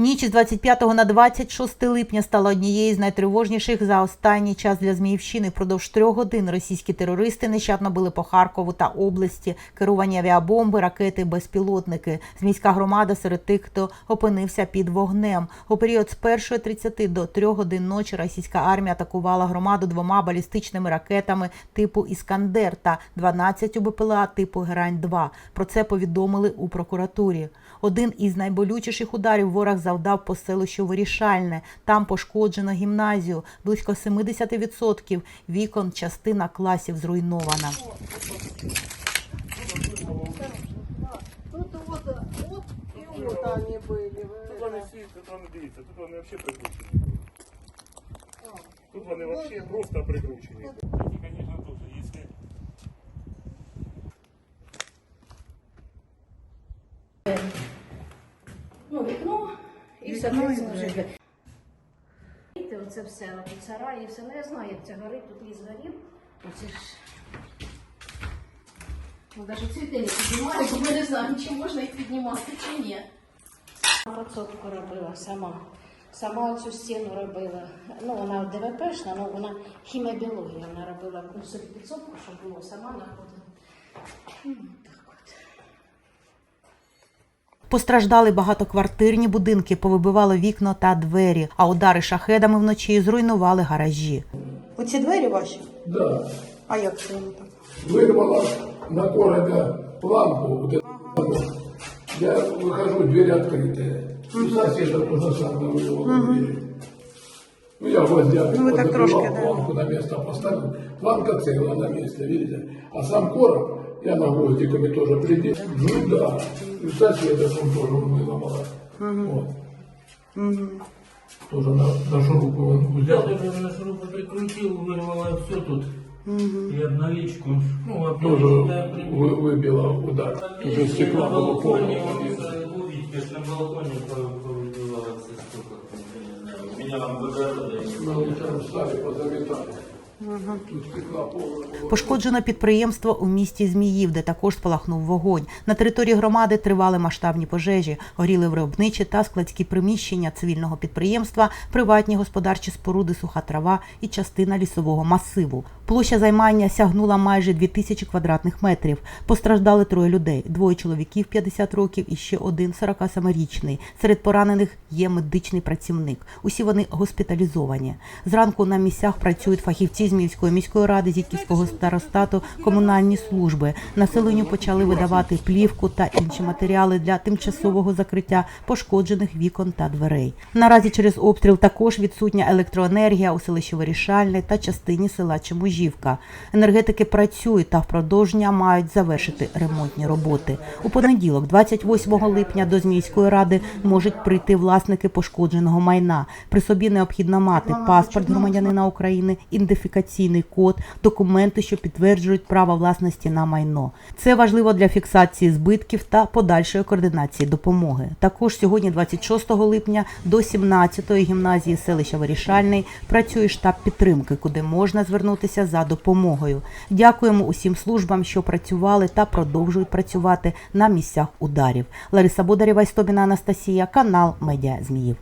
Ніч з 25 на 26 липня стала однією з найтривожніших за останній час для Зміївщини. Впродовж трьох годин російські терористи нещадно били по Харкову та області, керовані авіабомби, ракети, безпілотники. Зміська громада серед тих, хто опинився під вогнем. У період з 1.30 до 3 годин ночі російська армія атакувала громаду двома балістичними ракетами типу Іскандер та 12 БПЛА типу Герань-2. Про це повідомили у прокуратурі. Один із найболючіших ударів ворог завдав по селищу Вирішальне. Там пошкоджено гімназію. Близько 70% вікон, частина класів зруйнована. Тут вони вони дивіться, тут вони взагалі прикручені. Тут вони взагалі просто прикручені. Соответственно вже Оце все, сарай і все. Ну, я знаю, як це горить, тут ліс горів. Оце ж. Ну, навіть цвіти не піднімають, бо ми не знаємо, чи можна їх піднімати, чи ні. Подсобку робила сама. Сама оцю стіну робила. Ну, вона ДВПшна, ну вона хіміобіологія. Вона робила собі підсобку, щоб було сама находила. Ну, так от. Постраждали багатоквартирні будинки, повибивало вікна та двері, а удари шахедами вночі зруйнували гаражі. Оці двері ваші? Да. А як це воно так? Вырвала на городе планку. Вот эту. Я выхожу, дверь открытая. У соседа то же самое вырвало дверь. Ну, я гвоздями Ну, вы так позабивал, трошки, да. планку на место поставил. Планка целая на месте, видите? А сам короб Я на гвоздиками тоже прийти. Ну да, и соседа он тоже выломала. Угу. Вот. Угу. Тоже на, на шурупу он взял. Я тоже на шурупу прикрутил, вырвала все тут. Угу. И обналичку. Ну, а тоже да, вы, выбила удар. Уже стекло было полное. На балконе повыбивало все У Меня там выгородили. Мы лучше встали, позаметали. Пошкоджено підприємство у місті Зміїв, де також спалахнув вогонь. На території громади тривали масштабні пожежі, горіли виробничі та складські приміщення цивільного підприємства, приватні господарчі споруди, суха трава і частина лісового масиву. Площа займання сягнула майже 2000 квадратних метрів. Постраждали троє людей: двоє чоловіків 50 років і ще один 47-річний. Серед поранених є медичний працівник. Усі вони госпіталізовані. Зранку на місцях працюють фахівці Зміївської міської ради, Зітківського старостату, комунальні служби. Населенню почали видавати плівку та інші матеріали для тимчасового закриття пошкоджених вікон та дверей. Наразі через обстріл також відсутня електроенергія у селищі Вирішальне та частині села Чеможівка. Енергетики працюють та впродовж дня мають завершити ремонтні роботи. У понеділок, 28 липня, до Зміївської ради можуть прийти власники пошкодженого майна. При собі необхідно мати паспорт громадянина України, ідентифікаційний код, документи, що підтверджують право власності на майно. Це важливо для фіксації збитків та подальшої координації допомоги. Також сьогодні, 26 липня, до 17-ї гімназії селища Вирішальний працює штаб підтримки, куди можна звернутися за допомогою. Дякуємо усім службам, що працювали та продовжують працювати на місцях ударів. Лариса Бодарєва, Істобіна Анастасія, канал Медіа Зміїв.